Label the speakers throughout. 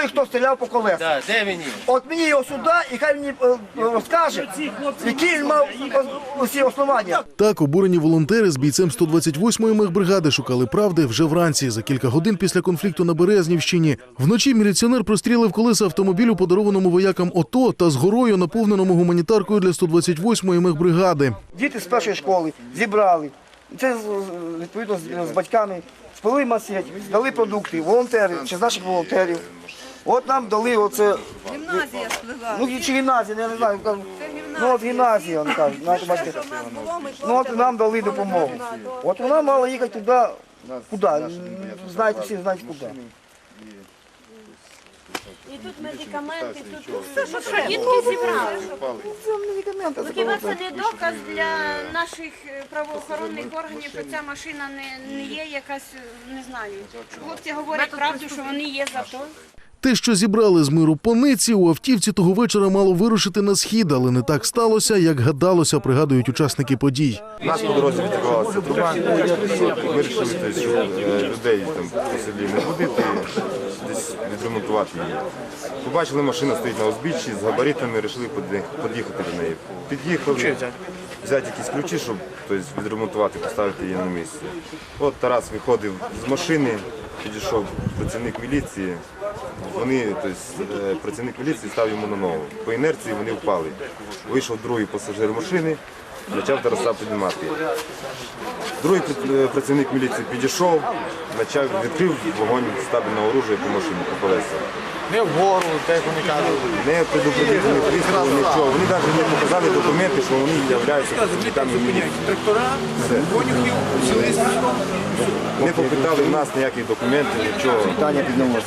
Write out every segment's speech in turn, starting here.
Speaker 1: Той, хто стріляв по колесах?
Speaker 2: Да, де він є?
Speaker 1: От мені його сюди, і хай мені е, розкаже, які він мав е, усі основання.
Speaker 3: Так, обурені волонтери з бійцем 128-ї мехбригади шукали правди вже вранці, за кілька годин після конфлікту на Березнівщині. Вночі міліціонер прострілив колеса автомобілю, подарованому воякам ОТО, та з горою, наповненому гуманітаркою для 128-ї мехбригади.
Speaker 1: Діти з першої школи зібрали. Це з- відповідно з, з батьками спали масять, дали продукти, волонтери, чи з наших волонтерів. От нам дали оце.
Speaker 4: Гімназія сплила.
Speaker 1: Ну чи гімназія, я не знаю. кажу. Ну от гімназія, вони кажуть. знаєте, бачите.
Speaker 4: Що в нас було, ми
Speaker 1: Ну от нам дали допомогу. От вона мала їхати туди, куди? Знаєте, всі знають куди.
Speaker 5: І тут медикаменти, тут
Speaker 4: Ну, все, що треба.
Speaker 5: дітки зібрали.
Speaker 1: Це медикаменти. це
Speaker 5: Хіба це не доказ для наших е, правоохоронних органів, що ця машина не, не є якась, е, не знаю. Хлопці говорять правду, що вони є за то.
Speaker 3: Те, що зібрали з миру пониці, у автівці того вечора мало вирушити на схід, але не так сталося, як гадалося, пригадують учасники подій.
Speaker 6: Нас по дорозі відкривалася труба. Вирішили, тобто, що е, людей там по селі не будити, десь відремонтувати її. Побачили, машина стоїть на узбіччі з габаритами, вирішили під'їхати до неї. Під'їхали, взяти якісь ключі, щоб тобто, відремонтувати, поставити її на місце. От Тарас виходив з машини, підійшов працівник міліції. Вони, тобто, працівник міліції став йому на ногу. По інерції вони впали. Вийшов другий пасажир машини, почав Тараса піднімати. Другий е, працівник міліції підійшов, почав відкрив вогонь стабільного оружия по машині, по колесах.
Speaker 2: Не вгору, як вони кажуть.
Speaker 6: Не предупредили не вистрілив, нічого. Вони навіть не показали документи, що вони являються працівниками міліції. Все. Не попитали в нас ніяких документів, нічого.
Speaker 1: Питання піднялося.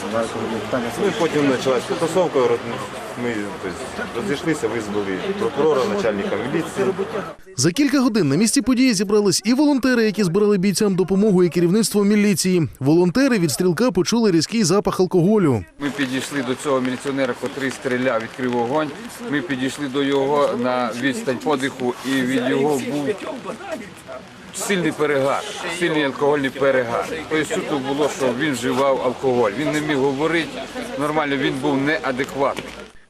Speaker 6: Ну і потім почалась потасовка, роз- ми тобто, розійшлися, визвали прокурора, начальника міліції.
Speaker 3: За кілька годин на місці події зібрались і волонтери, які збирали бійцям допомогу, і керівництво міліції. Волонтери від стрілка почули різкий запах алкоголю.
Speaker 7: Ми підійшли до цього міліціонера, котрий стріляв, відкрив вогонь. Ми підійшли до його на відстань подиху, і від його був сильний перегар, сильний алкогольний перегар. Тобто чутно було, що він вживав алкоголь. Він не міг говорити нормально, він був неадекватний.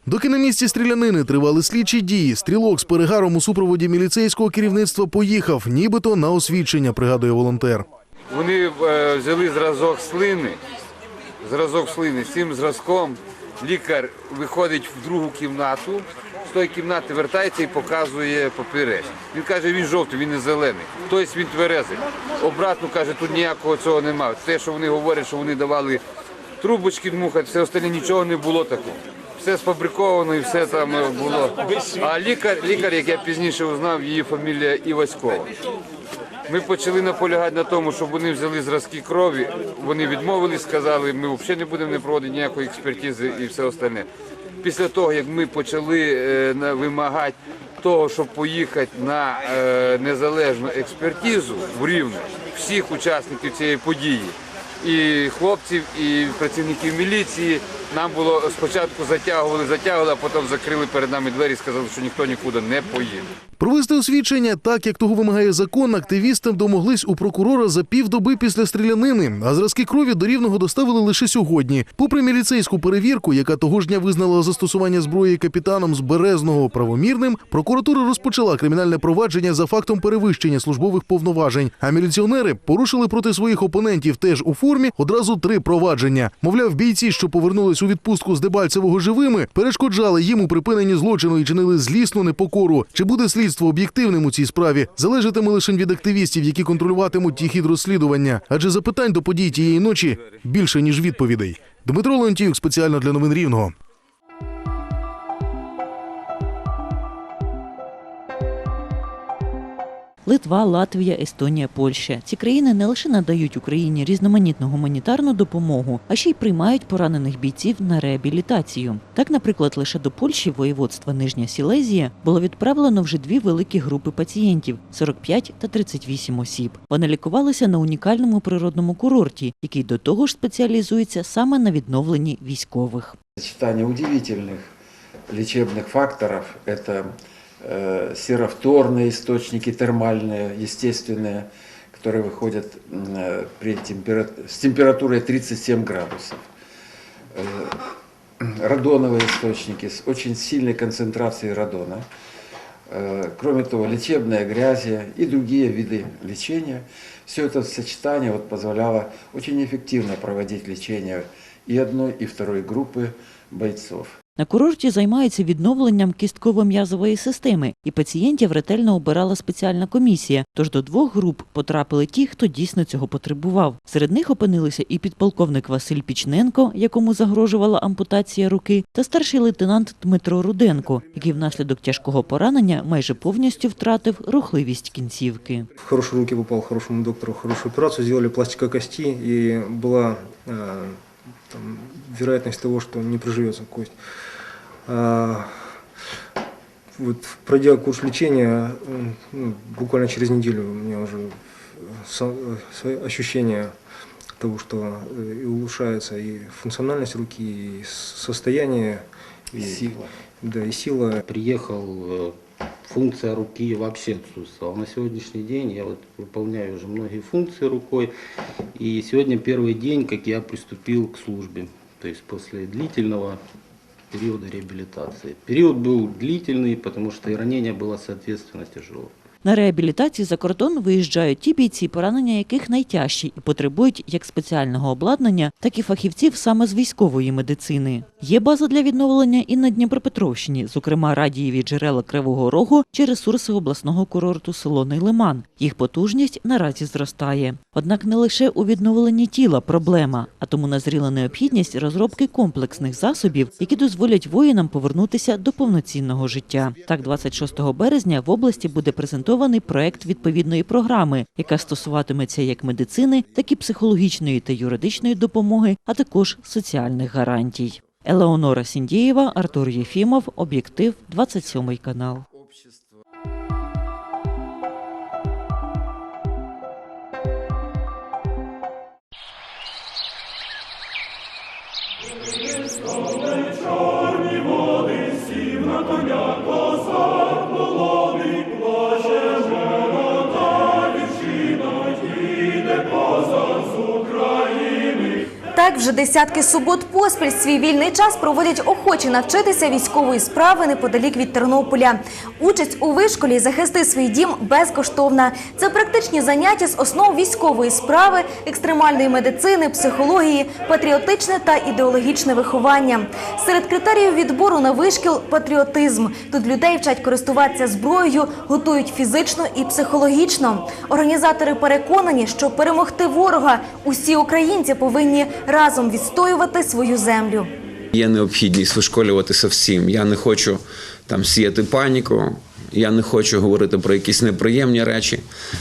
Speaker 3: Доки на місці стрілянини тривали слідчі дії, стрілок з перегаром у супроводі міліцейського керівництва поїхав, нібито на освідчення, пригадує волонтер.
Speaker 7: Вони е, взяли зразок слини, зразок слини, з цим зразком лікар виходить в другу кімнату, з тої кімнати вертається і показує папірець. Він каже, він жовтий, він не зелений. Тобто він тверезий. Обратно каже, тут ніякого цього немає. Те, що вони говорять, що вони давали трубочки дмухати, все остальне нічого не було такого. Все сфабриковано і все там е, було. А лікар, лікар, як я пізніше узнав, її фамілія Іваськова. Ми почали наполягати на тому, щоб вони взяли зразки крові. Вони відмовились, сказали, ми взагалі не будемо не проводити ніякої експертизи і все остальне. Після того, як ми почали е, вимагати того, щоб поїхати на е, незалежну експертизу в Рівне всіх учасників цієї події, і хлопців, і працівників міліції, нам було спочатку затягували, затягували, а потім закрили перед нами двері і сказали, що ніхто нікуди не поїде.
Speaker 3: Провести освідчення, так як того вимагає закон, активістам домоглись у прокурора за півдоби після стрілянини, а зразки крові до рівного доставили лише сьогодні. Попри міліцейську перевірку, яка того ж дня визнала застосування зброї капітаном з Березного правомірним, прокуратура розпочала кримінальне провадження за фактом перевищення службових повноважень. А міліціонери порушили проти своїх опонентів теж у формі одразу три провадження. Мовляв, бійці, що повернулись у відпустку з Дебальцевого живими, перешкоджали їм у припиненні злочину і чинили злісну непокору. Чи буде слідство об'єктивним у цій справі? Залежатиме лише від активістів, які контролюватимуть ті хід розслідування. Адже запитань до подій тієї ночі більше ніж відповідей. Дмитро Леонтіюк спеціально для новин Рівного.
Speaker 8: Литва, Латвія, Естонія, Польща. Ці країни не лише надають Україні різноманітну гуманітарну допомогу, а ще й приймають поранених бійців на реабілітацію. Так, наприклад, лише до Польщі воєводства Нижня Сілезія було відправлено вже дві великі групи пацієнтів 45 та 38 осіб. Вони лікувалися на унікальному природному курорті, який до того ж спеціалізується саме на відновленні військових.
Speaker 9: Сочетание удивительных лечебных факторов – это э, серовторные источники, термальные, естественные, которые выходят э, при темпера- с температурой 37 градусов. э, радоновые источники с очень сильной концентрацией радона. Кроме того, лечебная грязи и другие виды лечения. Все это сочетание вот позволяло очень эффективно проводить лечение и одной, и второй группы бойцов.
Speaker 8: На курорті займаються відновленням кістково-м'язової системи, і пацієнтів ретельно обирала спеціальна комісія. Тож до двох груп потрапили ті, хто дійсно цього потребував. Серед них опинилися і підполковник Василь Пічненко, якому загрожувала ампутація руки, та старший лейтенант Дмитро Руденко, який внаслідок тяжкого поранення майже повністю втратив рухливість кінцівки.
Speaker 10: в хорошие руки попал хорошему доктору, хорошую операцию, сделали пластика кости, и была э, там, вероятность того, что не приживется кость. А, вот, пройдя курс лечения, ну, буквально через неделю у меня уже ощущения того, что э, и улучшается и функциональность руки, и состояние, и
Speaker 9: Сила.
Speaker 10: Да, и сила.
Speaker 11: приехал, э, функция руки вообще отсутствовала. На сегодняшний день я вот выполняю уже многие функции рукой. И сегодня первый день, как я приступил к службе. То есть после длительного периода реабилитации. Период был длительный, потому что и ранение было соответственно тяжелое.
Speaker 8: На реабілітацію за кордон виїжджають ті бійці, поранення яких найтяжчі і потребують як спеціального обладнання, так і фахівців саме з військової медицини. Є база для відновлення і на Дніпропетровщині, зокрема радієві джерела Кривого Рогу чи ресурси обласного курорту село Нейлиман. Їх потужність наразі зростає. Однак не лише у відновленні тіла проблема, а тому назріла необхідність розробки комплексних засобів, які дозволять воїнам повернутися до повноцінного життя. Так, 26 березня в області буде презентований проект відповідної програми, яка стосуватиметься як медицини, так і психологічної та юридичної допомоги, а також соціальних гарантій. Елеонора Сіндієва, Артур Єфімов, Об'єктив, 27 канал.
Speaker 12: Так вже десятки субот поспіль свій вільний час проводять охочі навчитися військової справи неподалік від Тернополя. Участь у вишколі захисти свій дім безкоштовна. Це практичні заняття з основ військової справи, екстремальної медицини, психології, патріотичне та ідеологічне виховання. Серед критеріїв відбору на вишкіл патріотизм. Тут людей вчать користуватися зброєю, готують фізично і психологічно. Організатори переконані, що перемогти ворога усі українці повинні разом відстоювати свою землю.
Speaker 13: Є необхідність вишколюватися всім. Я не хочу там сіяти паніку, я не хочу говорити про якісь неприємні речі.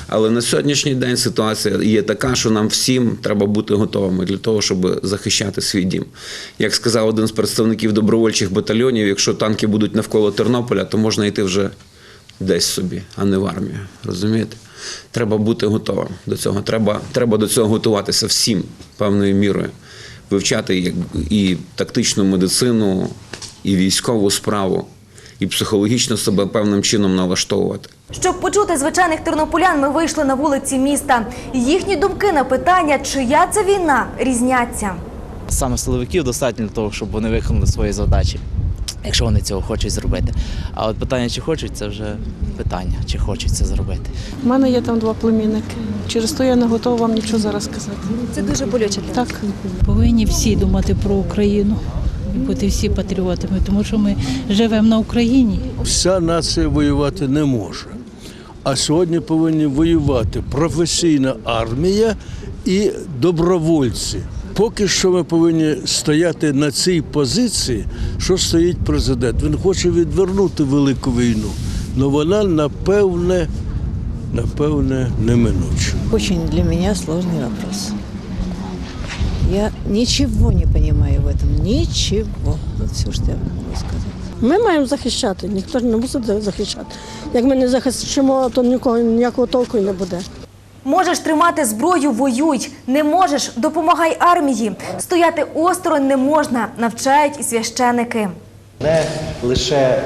Speaker 13: Але на сьогоднішній день ситуація є така, що нам всім треба бути готовими для того, щоб захищати свій дім. Як сказав один з представників добровольчих батальйонів, якщо танки будуть навколо Тернополя, то можна йти вже десь собі, а не в армію. Розумієте? Треба бути готовим до цього. Треба, треба до цього готуватися всім певною мірою. Вивчати як і тактичну медицину, і військову справу, і психологічно себе певним чином налаштовувати.
Speaker 12: Щоб почути звичайних тернополян, ми вийшли на вулиці міста. Їхні думки на питання, чия це війна, різняться.
Speaker 2: Саме силовиків достатньо для того, щоб вони виконали свої задачі, якщо вони цього хочуть зробити. А от питання, чи хочуть, це вже питання, чи хочуть це зробити.
Speaker 4: У мене є там два племінники. Через то я не готова вам нічого зараз сказати.
Speaker 12: Це дуже болюче.
Speaker 4: Так. Повинні всі думати про Україну і бути всі патріотами, тому що ми живемо на Україні.
Speaker 10: Вся нація воювати не може. А сьогодні повинні воювати професійна армія і добровольці. Поки що ми повинні стояти на цій позиції, що стоїть президент. Він хоче відвернути велику війну, але вона напевне, напевне, неминуча.
Speaker 4: Очень для меня сложный вопрос. Я ничего не понимаю в этом. Ничего. Вот все, что я могу сказать.
Speaker 14: Ми маємо захищати, ніхто ж не мусить захищати. Як ми не захищимо, то нікого ніякого толку не буде.
Speaker 12: Можеш тримати зброю, воюй. Не можеш, допомагай армії. Стояти осторонь не можна, навчають і священики.
Speaker 11: Не лише е,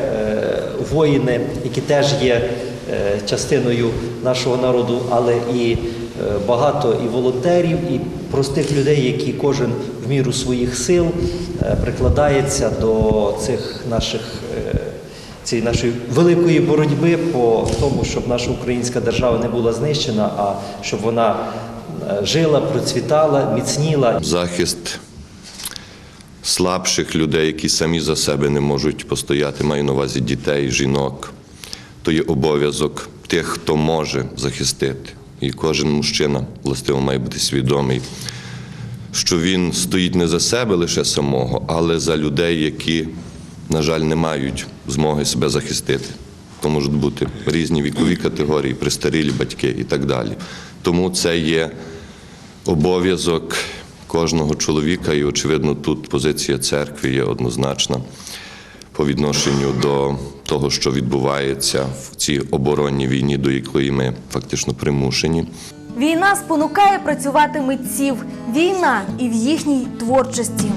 Speaker 11: воїни, які теж є е, частиною нашого народу, але і
Speaker 15: багато і волонтерів, і простих людей, які кожен в міру своїх сил е, прикладається до цих наших. е, Цієї нашої великої боротьби по тому, щоб наша українська держава не була знищена, а щоб вона е, жила, процвітала, міцніла.
Speaker 16: захист слабших людей, які самі за себе не можуть постояти, маю на увазі дітей, жінок. То є обов'язок тих, хто може захистити. І кожен мужчина властиво має бути свідомий, що він стоїть не за себе лише самого, але за людей, які, на жаль, не мають змоги себе захистити. То можуть бути різні вікові категорії, престарілі батьки і так далі. Тому це є обов'язок кожного чоловіка, і, очевидно, тут позиція церкви є однозначна по відношенню до того, що відбувається в цій оборонній війні, до якої ми фактично примушені.
Speaker 12: Війна спонукає працювати митців. Війна і в їхній творчості.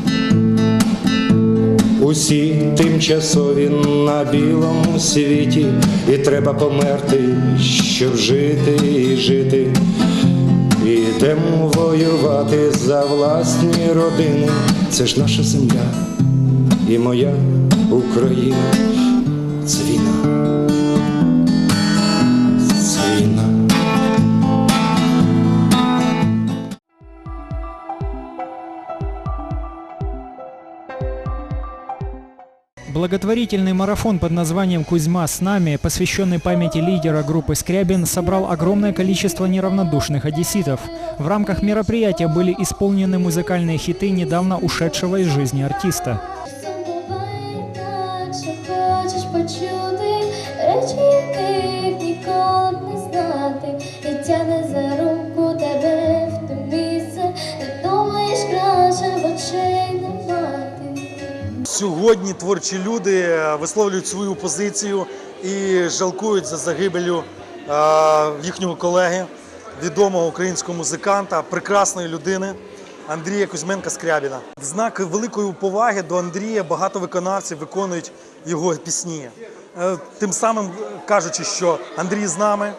Speaker 17: Усі тимчасові на білому світі, і треба померти, щоб жити і жити. Ідемо воювати за власні родини. Це ж наша земля і моя Україна. Це війна.
Speaker 18: Благотворительный марафон под названием «Кузьма с нами», посвященный памяти лидера группы «Скрябин», собрал огромное количество неравнодушных одесситов. В рамках мероприятия были исполнены музыкальные хиты недавно ушедшего из жизни артиста.
Speaker 19: Що хочеш почути речі, яких ніколи б не знати, і тягне за руку
Speaker 20: Сьогодні творчі люди е, висловлюють свою позицію і жалкують за загибелю е, їхнього колеги, відомого українського музиканта, прекрасної людини Андрія Кузьменка Скрябіна. В знак великої поваги до Андрія багато виконавців виконують його пісні. Е, Тим самим кажучи, що Андрій з нами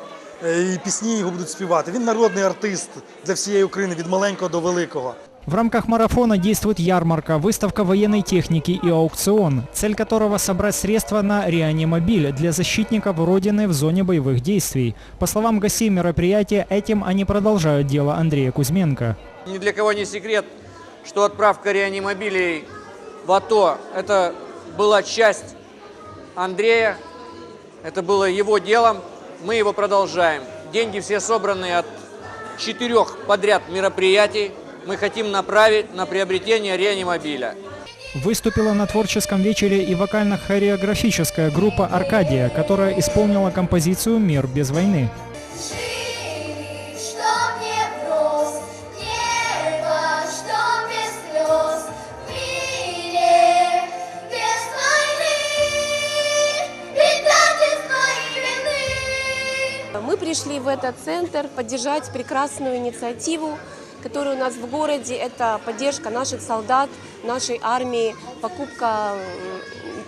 Speaker 20: і пісні його будуть співати. Він народний артист для всієї України від маленького до великого.
Speaker 18: В рамках марафона действует ярмарка, выставка военной техники и аукцион, цель которого собрать средства на реанимобиль для защитников Родины в зоне боевых действий. По словам гостей мероприятия, этим они продолжают дело Андрея Кузьменко.
Speaker 21: Ни для кого не секрет, что отправка реанимобилей в АТО – это была часть Андрея, это было его делом, мы его продолжаем. Деньги все собраны от четырех подряд мероприятий, мы хотим направить на приобретение реанимобиля.
Speaker 18: Выступила на творческом вечере и вокально-хореографическая группа «Аркадия», которая исполнила композицию «Мир без войны».
Speaker 22: Мы пришли в этот центр поддержать прекрасную инициативу, которая у нас в городе. Это поддержка наших солдат, нашей армии, покупка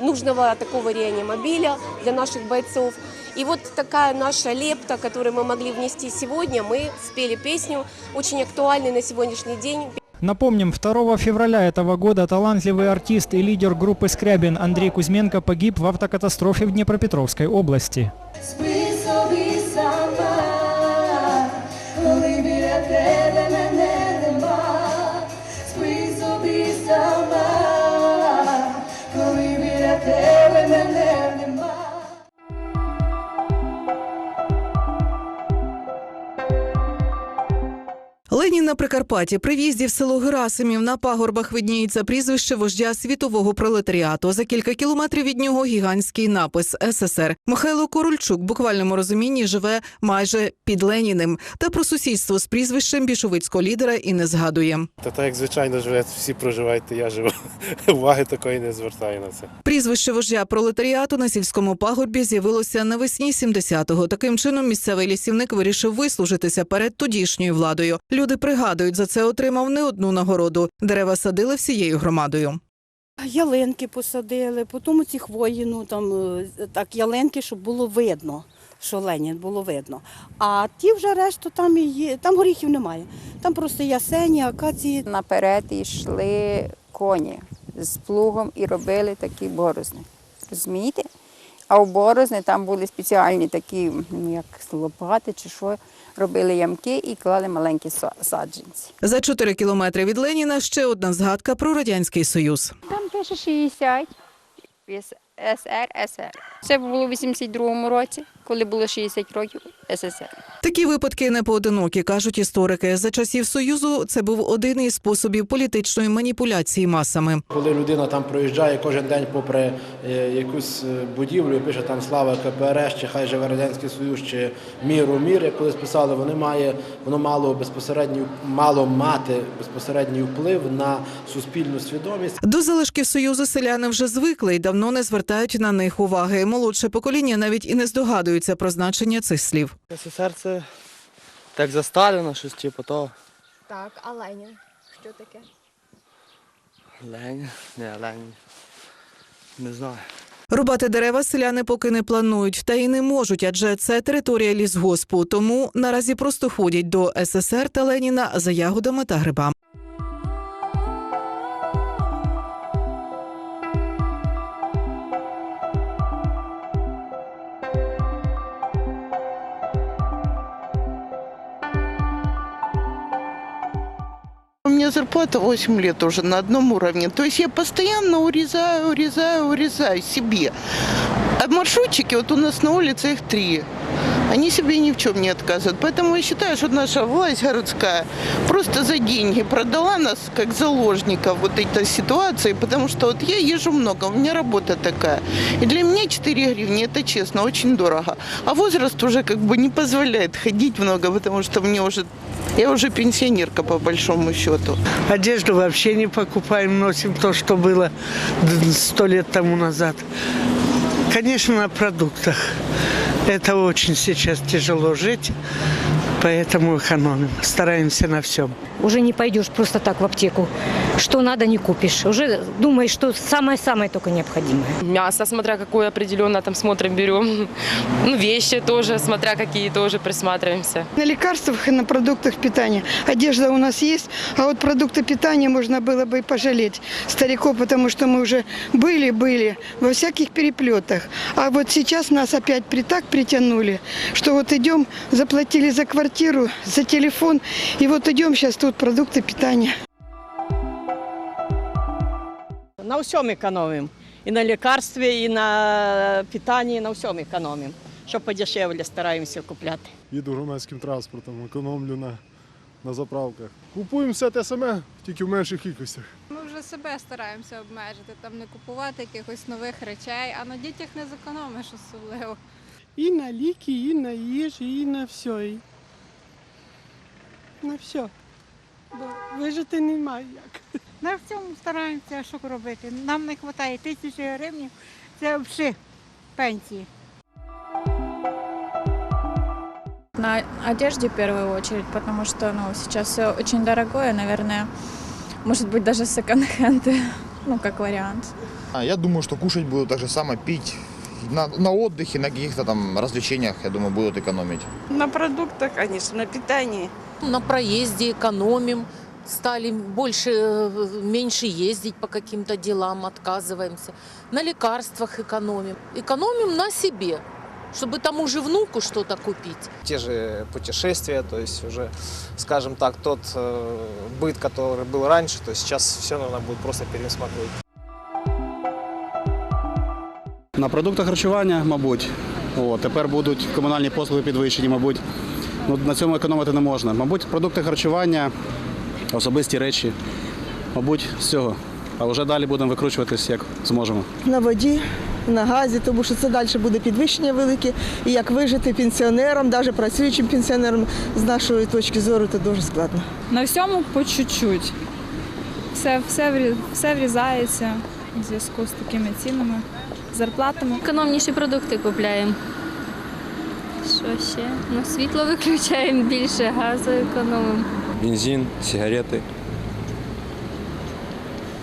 Speaker 22: нужного такого реанимобиля для наших бойцов. И вот такая наша лепта, которую мы могли внести сегодня, мы спели песню, очень актуальной на сегодняшний день.
Speaker 18: Напомним, 2 февраля этого года талантливый артист и лидер группы «Скрябин» Андрей Кузьменко погиб в автокатастрофе в Днепропетровской области.
Speaker 19: Спи
Speaker 23: на Прикарпатті при в'їзді в село Герасимів на пагорбах видніється прізвище вождя світового пролетаріату. За кілька кілометрів від нього гігантський напис СССР. Михайло Корольчук в буквальному розумінні живе майже під Леніним. Та про сусідство з прізвищем більшовицького лідера і не згадує.
Speaker 24: Та так, як звичайно живе, всі проживають, то я живу. Уваги такої не звертаю на це.
Speaker 23: Прізвище вождя пролетаріату на сільському пагорбі з'явилося навесні 70-го. Таким чином місцевий лісівник вирішив вислужитися перед тодішньою владою. Люди пригадують, за це отримав не одну нагороду. Дерева садили всією громадою.
Speaker 25: Ялинки посадили, потім ці хвої, ну там е, так ялинки, щоб було видно,
Speaker 26: що Ленін було видно. А ті вже решту там і є, там горіхів немає. Там просто ясені, акації.
Speaker 27: Наперед йшли коні з плугом і робили такі борозни. Розумієте? А в борозни там були спеціальні такі, як лопати чи що, робили ямки і клали маленькі са- саджанці.
Speaker 23: За 4 кілометри від Леніна ще одна згадка про радянський союз.
Speaker 27: Там пише 60. СР, СР. Це було в 82-му році, коли було 60 років СССР.
Speaker 23: Такі випадки не поодинокі, кажуть історики. За часів союзу це був один із способів політичної маніпуляції масами.
Speaker 28: Коли людина там проїжджає кожен день попри е, якусь е, будівлю і пише там слава КПРС, чи хай живе Радянський Союз, чи міру мір, як колись писали, вони має, воно мало безпосередній, мало мати безпосередній вплив на суспільну свідомість.
Speaker 23: До залишків союзу селяни вже звикли і давно не звертають на них уваги. Молодше покоління навіть і не здогадується про значення цих слів.
Speaker 29: СССР це так за Сталіна, щось типу того.
Speaker 30: Так, а Ленін? Що таке?
Speaker 29: Ленін. Не, Ленін. Не знаю.
Speaker 23: Рубати дерева селяни поки не планують, та й не можуть, адже це територія лісгоспу. Тому наразі просто ходять до СССР та Леніна за ягодами та грибами.
Speaker 31: У меня зарплата 8 лет уже на одном уровне. То есть я постоянно урезаю, урезаю, урезаю себе. А маршрутчики, вот у нас на улице их три. Они себе ни в чем не отказывают. Поэтому я считаю, что наша власть городская просто за деньги продала нас как заложников вот этой ситуации, потому что вот я езжу много, у меня работа такая. И для меня 4 гривни, это честно, очень дорого. А возраст уже как бы не позволяет ходить много, потому что мне уже, я уже пенсионерка по большому счету.
Speaker 32: Одежду вообще не покупаем, носим то, что было сто лет тому назад. Конечно, на продуктах. Это очень сейчас тяжело жить, поэтому экономим. Стараемся на всем.
Speaker 12: Уже не пойдешь просто так в аптеку. Что надо, не купишь. Уже думаешь, что самое-самое только необходимое.
Speaker 33: Мясо, смотря какое определенно там смотрим, берем. Ну, вещи тоже, смотря какие тоже присматриваемся.
Speaker 34: На лекарствах и на продуктах питания. Одежда у нас есть, а вот продукты питания можно было бы и пожалеть стариков, потому что мы уже были-были во всяких переплетах. А вот сейчас нас опять при так притянули, что вот идем, заплатили за квартиру, за телефон, и вот идем сейчас тут продукты питания.
Speaker 35: На всьому економимо. І на лікарстві, і на питанні, і на всьому економимо. Щоб подешевле стараємося купляти.
Speaker 36: Їду громадським транспортом, економлю на, на заправках. Купуємо все те саме, тільки в менших кількостях.
Speaker 37: Ми вже себе стараємося обмежити, там не купувати якихось нових речей, а на дітях не зекономиш особливо.
Speaker 34: І на ліки, і на їжу, і на все. І на все. Бо вижити немає як.
Speaker 38: На всьому стараємося, що робити. Нам не вистачає тисячі гривень, це взагалі пенсії.
Speaker 30: На одежде в первую очередь, потому что ну, сейчас все очень дорогое, наверное, может быть даже секонд-хенды, ну как вариант.
Speaker 39: А, Я думаю, что кушать будут так же само, пить. На, на отдыхе, на каких-то там развлечениях, я думаю, будут экономить.
Speaker 35: На продуктах, конечно, на питании.
Speaker 19: На проезде экономим, стали больше, э, меньше ездить по каким-то делам, отказываемся. На лекарствах экономим. Экономим на себе, чтобы тому же внуку что-то купить.
Speaker 40: те же путешествия, то есть уже, скажем так, тот э, быт, который был раньше, то есть сейчас все нужно будет просто пересмотреть.
Speaker 41: На продуктах харчування, мабуть. О, тепер будуть комунальні послуги підвищені, мабуть. Ну, на цьому економити не можна. Мабуть, продукти харчування, особисті речі, мабуть, з цього. А вже далі будемо викручуватись, як зможемо.
Speaker 42: на воді, на газі, тому що це далі буде підвищення велике. І як вижити пенсіонерам, навіть працюючим пенсіонерам, з нашої точки зору, це дуже складно.
Speaker 30: На всьому по чуть-чуть. Все, все, все врізається в зв'язку з такими цінами, зарплатами.
Speaker 21: Економніші продукти купляємо. Що ще? Ну, світло виключаємо більше, газу економимо.
Speaker 43: Бензин, сигареты.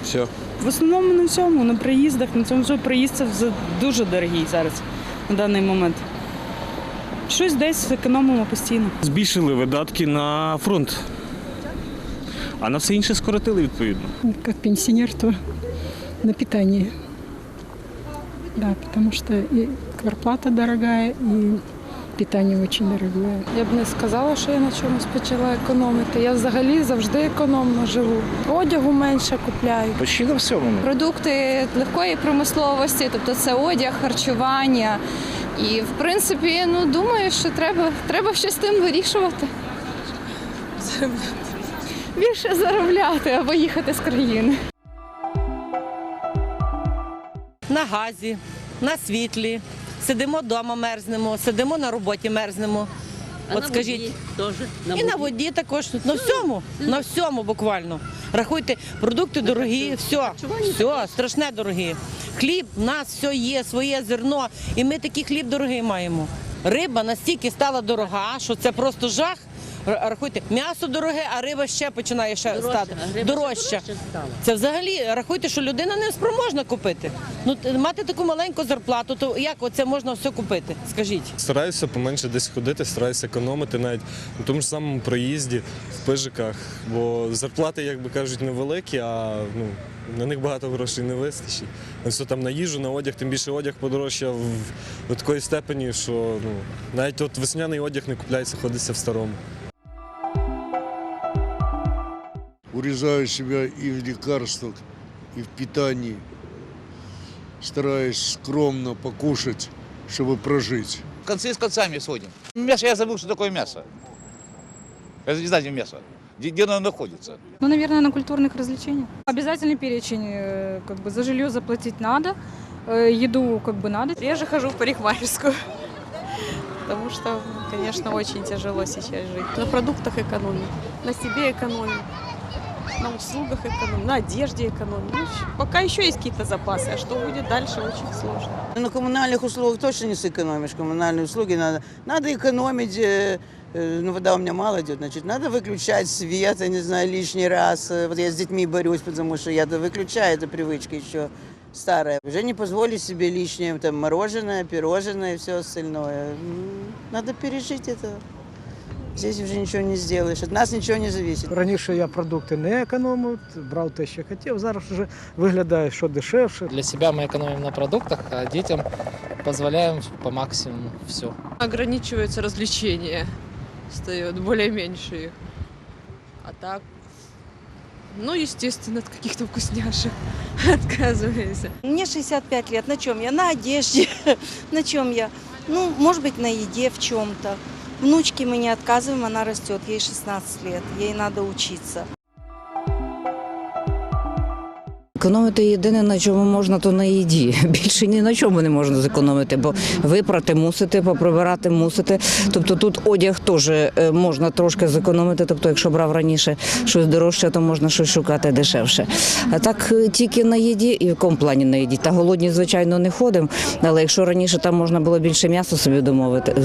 Speaker 43: Все.
Speaker 35: В основному на всьому, на приїздах, на цьому що приїзд це вже дуже дорогий зараз на даний момент.
Speaker 44: щось десь економимо постійно.
Speaker 45: Збільшили видатки на фронт, а на все інше скоротили відповідно.
Speaker 46: Как пенсионер, то на питание. Да, потому что и квартплата дорогая, и питание очень дорогое.
Speaker 47: Я б не сказала, що я на чомусь почала економити. Я взагалі завжди економно живу. Одягу менше купляю.
Speaker 45: Почти на всьому.
Speaker 30: Продукти легкої промисловості, тобто це одяг, харчування. І в принципі, ну думаю, що треба, треба щось з тим вирішувати. Заробляти. Більше заробляти або їхати з країни.
Speaker 12: на газі, на світлі. Сидимо вдома, мерзнемо, сидимо на роботі, мерзнемо. От скажіть, і на воді також. На всьому, на всьому буквально. Рахуйте, продукти дорогі, все, все, страшне дорогі. Хліб, у нас все є, своє зерно, і ми такий хліб дорогий маємо. Риба настільки стала дорога, що це просто жах. Рахуйте, м'ясо дороге, а риба ще починає ще стати дорожча. Це взагалі рахуйте, що людина не спроможна купити. Ну мати таку маленьку зарплату, то як оце можна все купити? Скажіть.
Speaker 48: Стараюся поменше десь ходити, стараюся економити навіть на тому ж самому проїзді, в пижиках, бо зарплати, як би кажуть, невеликі, а ну, на них багато грошей не вистачить. На все там на їжу, на одяг, тим більше одяг подорожчав в, в такої степені, що ну, навіть от весняний одяг не купляється, ходиться в старому.
Speaker 42: Урезаю себя и в лекарствах, и в питании. Стараюсь скромно покушать, чтобы прожить.
Speaker 49: Концы с концами сводим. Мясо, я забыл, что такое мясо. Я не знаю, где мясо. Где, где оно находится.
Speaker 47: Ну, наверное, на культурных развлечениях. Обязательный перечень, э, как бы за жилье заплатить надо, э, еду как бы надо.
Speaker 33: Реже хожу в парикмахерскую, потому что, конечно, очень тяжело сейчас жить. На продуктах экономим, на себе экономим, на услугах экономим, на одежде экономим. Ну, пока еще есть какие-то запасы, а что будет дальше, очень сложно.
Speaker 50: На коммунальных услугах точно не сэкономишь. Коммунальные услуги надо, надо экономить. э, э, Ну, вода у меня мало идет, значит, надо выключать свет, я не знаю, лишний раз. Э, Вот я с детьми борюсь, потому что я выключаю, это привычка еще старая. Уже не позволить себе лишнее там мороженое, пирожное и все остальное. Надо пережить это. Здесь уже ничего не сделаешь. От нас ничего не зависит.
Speaker 51: Раніше я продукти не економив, брав те, що хотів. Зараз вже виглядає, що дешевше.
Speaker 52: Для себя мы экономим на продуктах, а детям позволяем по максимуму все.
Speaker 33: Ограничиваются развлечения, стают более меньшие. А так, ну, естественно, от каких-то вкусняшек отказываемся.
Speaker 53: Мне 65 лет. На чем я? На одежде. на чем я? Ну, может быть, на еде в чем-то. Внучке мы не отказываем, она растет, ей 16 лет, ей надо учиться.
Speaker 54: Економити єдине, на чому можна, то на їді. Більше ні на чому не можна зекономити, бо випрати мусите, поприбирати мусите. Тобто тут одяг теж е, можна трошки зекономити. Тобто, якщо брав раніше щось дорожче, то можна щось шукати дешевше. А так е, тільки на їді і в якому плані на їді. Та голодні, звичайно, не ходимо. Але якщо раніше там можна було більше м'яса собі домовити,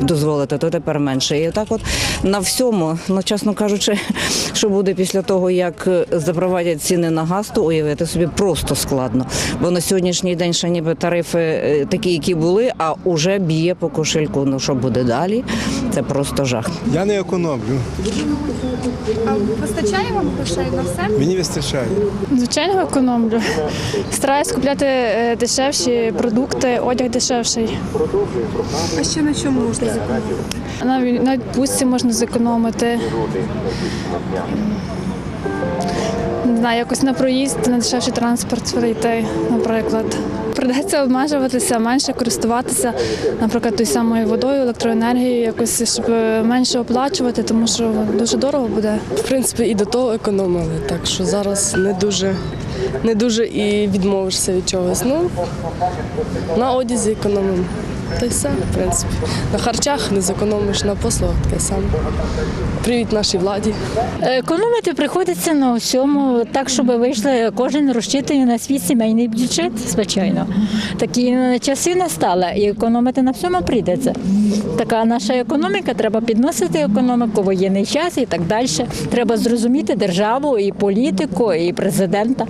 Speaker 54: дозволити, то тепер менше. І так от на всьому, ну чесно кажучи, що буде після того, як е, запровадять ціни на газ, то уявити собі просто складно. Бо на сьогоднішній день ще ніби тарифи е, такі, які були, а уже б'є по кошельку. Ну що буде далі? Це просто жах.
Speaker 51: Я не економлю,
Speaker 55: А вистачає вам грошей на все?
Speaker 51: мені вистачає.
Speaker 55: Звичайно, економлю. Стараюсь купляти е, дешевші продукти, одяг дешевший.
Speaker 56: А ще на чому можна зекономити?
Speaker 55: Навіть на відпустці можна зекономити. Не знаю, якось на проїзд, на дешевший транспорт перейти, наприклад. Придеться обмежуватися, менше користуватися, наприклад, тою самою водою, електроенергією, якось щоб менше оплачувати, тому що дуже дорого буде.
Speaker 21: В принципі, і до того економили, так що зараз не дуже, не дуже і відмовишся від чогось. Ну, на одязі економимо. Та й все, в принципі. На харчах не зекономиш, на послугах таке саме. Привіт нашій владі.
Speaker 57: Економити приходиться на усьому, так, щоб вийшли кожен розчитує на свій сімейний бюджет, звичайно. Такі часи настали, і економити на всьому прийдеться. Така наша економіка, треба підносити економіку, воєнний час і так далі. Треба зрозуміти державу, і політику, і президента.